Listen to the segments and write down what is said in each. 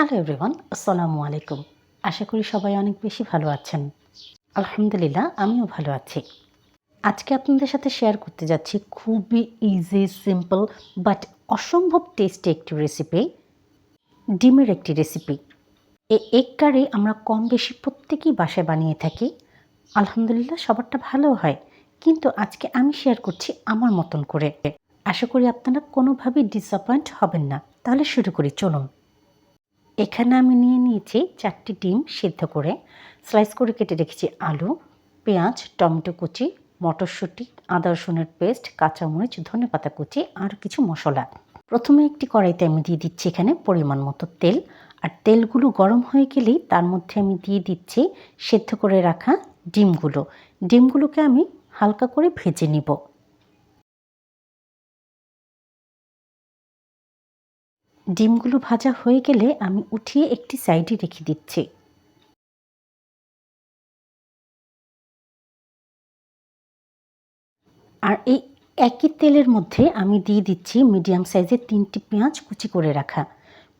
Hello everyone আসসালামু আলাইকুম আশা করি সবাই অনেক বেশি ভালো আছেন। আলহামদুলিল্লাহ, আমিও ভালো আছি। আজকে আপনাদের সাথে শেয়ার করতে যাচ্ছি খুবই ইজি সিম্পল বাট অসম্ভব টেস্টি একটি রেসিপি ডিমের একটি রেসিপি এই এগ কারি আমরা কম বেশি প্রত্যেকেই বাসায় বানিয়ে থাকি। আলহামদুলিল্লাহ, সবারটা ভালো হয়। কিন্তু আজকে আমি শেয়ার করছি আমার মতন করে। আশা করি আপনারা কোনোভাবেই ডিসঅ্যাপয়েন্ট হবেন না। তাহলে শুরু করি, চলুন। এখানে আমি নিয়ে নিয়েছি চারটি ডিম সিদ্ধ করে। স্লাইস করে কেটে রেখেছি আলু, পেঁয়াজ, টমেটো কুচি, মটরশুঁটি, আদা রসুনের পেস্ট কাঁচামরিচ ধনেপাতা কুচি আর কিছু মশলা। প্রথমে একটি কড়াইতে আমি দিয়ে দিচ্ছি এখানে পরিমাণ মতো তেল। আর তেলগুলো গরম হয়ে গেলেই তার মধ্যে আমি দিয়ে দিচ্ছি সেদ্ধ করে রাখা ডিমগুলো। ডিমগুলোকে আমি হালকা করে ভেজে নিব। ডিমগুলো ভাজা হয়ে গেলে আমি উঠিয়ে একটি সাইডে রেখে দিচ্ছি। আর এই একই তেলের মধ্যে আমি দিয়ে দিচ্ছি মিডিয়াম সাইজের তিনটি পেঁয়াজ কুচি করে রাখা।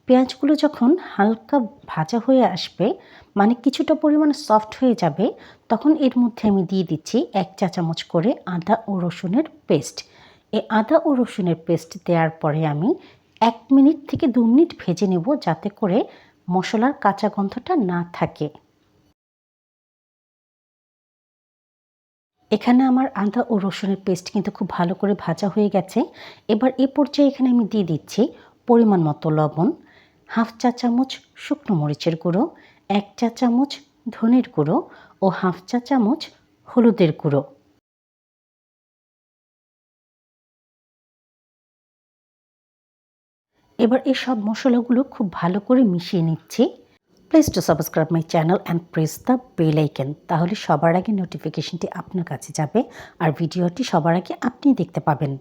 পেঁয়াজগুলো যখন হালকা ভাজা হয়ে আসবে মানে কিছুটা পরিমাণ সফট হয়ে যাবে, তখন এর মধ্যে আমি দিয়ে দিচ্ছি এক চা চামচ করে আদা ও রসুনের পেস্ট। এই আদা ও রসুনের পেস্ট দেওয়ার পরে আমি এক মিনিট থেকে দু মিনিট ভেজে নেব যাতে করে মশলার কাঁচা গন্ধটা না থাকে। এখানে আমার আদা ও রসুনের পেস্ট কিন্তু খুব ভালো করে ভাজা হয়ে গেছে। এবার এ পর্যায়ে এখানে আমি দিয়ে দিচ্ছি পরিমাণ মতো লবণ, হাফ চা চামচ শুকনো মরিচের গুঁড়ো, এক চা চামচ ধনের গুঁড়ো ও হাফ চা চামচ হলুদের গুঁড়ো। এবার এই সব মশলাগুলো খুব ভালো করে মিশিয়ে নিচ্ছি। Please to subscribe my channel and press the bell icon তাহলে সবার আগে নোটিফিকেশনটি আপনার কাছে যাবে আর ভিডিওটি সবার আগে আপনি দেখতে পাবেন।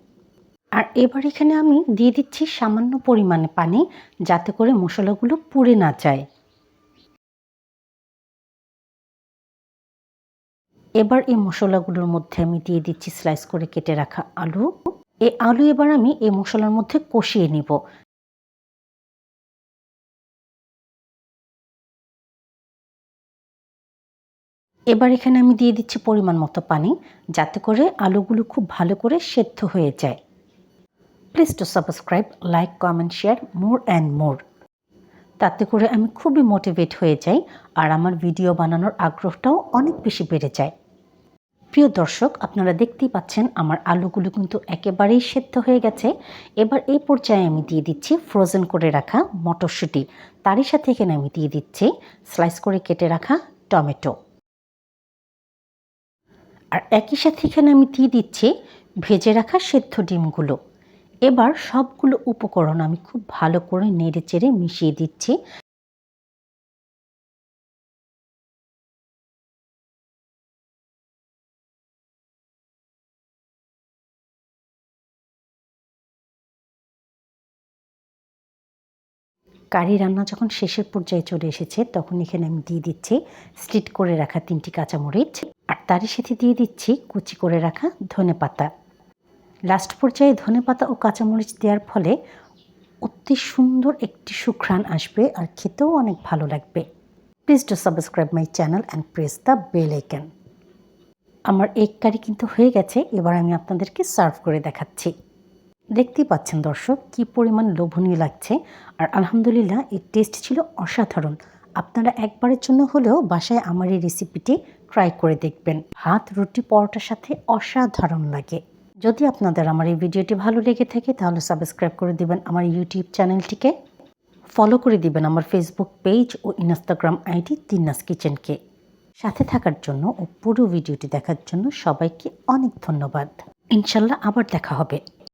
আর এবার এখানে আমি দিয়ে দিচ্ছি সামান্য পরিমাণে পানি যাতে করে মশলাগুলো পুড়ে না যায়। এবার এই মশলাগুলোর মধ্যে আমি দিয়ে দিচ্ছি স্লাইস করে কেটে রাখা আলু। এই আলু এবার আমি এই মশলার মধ্যে কষিয়ে নিব। এবার এখানে আমি দিয়ে দিচ্ছি পরিমাণ মতো পানি, যাতে করে আলুগুলো খুব ভালো করে সেদ্ধ হয়ে যায়। Please to subscribe like comment share more and more তাতে করে আমি খুবই মোটিভেট হয়ে যাই আর আমার ভিডিও বানানোর আগ্রহটাও অনেক বেশি বেড়ে যায়। প্রিয় দর্শক, আপনারা দেখতেই পাচ্ছেন আমার আলুগুলো কিন্তু একেবারেই সেদ্ধ হয়ে গেছে। এবার এই পর্যায়ে আমি দিয়ে দিচ্ছি ফ্রোজেন করে রাখা মটরশুঁটি। তারই সাথে এখানে আমি দিয়ে দিচ্ছি স্লাইস করে কেটে রাখা টমেটো। আর একই সাথে এখানে আমি দিয়ে দিচ্ছি ভেজে রাখা সেদ্ধ ডিমগুলো। এবার সবগুলো উপকরণ আমি খুব ভালো করে নেড়ে চেড়ে মিশিয়ে দিচ্ছি। কারি রান্না যখন শেষের পর্যায়ে চলে এসেছে, তখন এখানে আমি দিয়ে দিচ্ছি স্টিট করে রাখা তিনটি কাঁচামরিচ। আর তারই সাথে দিয়ে দিচ্ছি কুচি করে রাখা ধনে পাতা। লাস্ট পর্যায়ে ধনে পাতা ও কাঁচামরিচ দেওয়ার ফলে অতি সুন্দর একটি সুঘ্রাণ আসবে আর খেতেও অনেক ভালো লাগবে। Please to subscribe my channel and press the bell icon আমার এগ কারি কিন্তু হয়ে গেছে, এবার আমি আপনাদেরকে সার্ভ করে দেখাচ্ছি। দেখতেই পাচ্ছেন দর্শক, কি পরিমাণ লোভনীয় লাগছে। আর আলহামদুলিল্লাহ, এর টেস্ট ছিল অসাধারণ। আপনারা একবারের জন্য হলেও বাসায় আমার এই রেসিপিটি ট্রাই করে দেখবেন। ভাত, রুটি, পরোটার সাথে অসাধারণ লাগে। যদি আপনাদের আমার এই ভিডিওটি ভালো লেগে থাকে, তাহলে সাবস্ক্রাইব করে দিবেন আমার ইউটিউব চ্যানেলটিকে ফলো করে দিবেন আমার ফেসবুক পেজ ও ইনস্টাগ্রাম আইডি তিন্নাস কিচেনকে। সাথে থাকার জন্য ও পুরো ভিডিওটি দেখার জন্য সবাইকে অনেক ধন্যবাদ। ইনশাল্লাহ আবার দেখা হবে।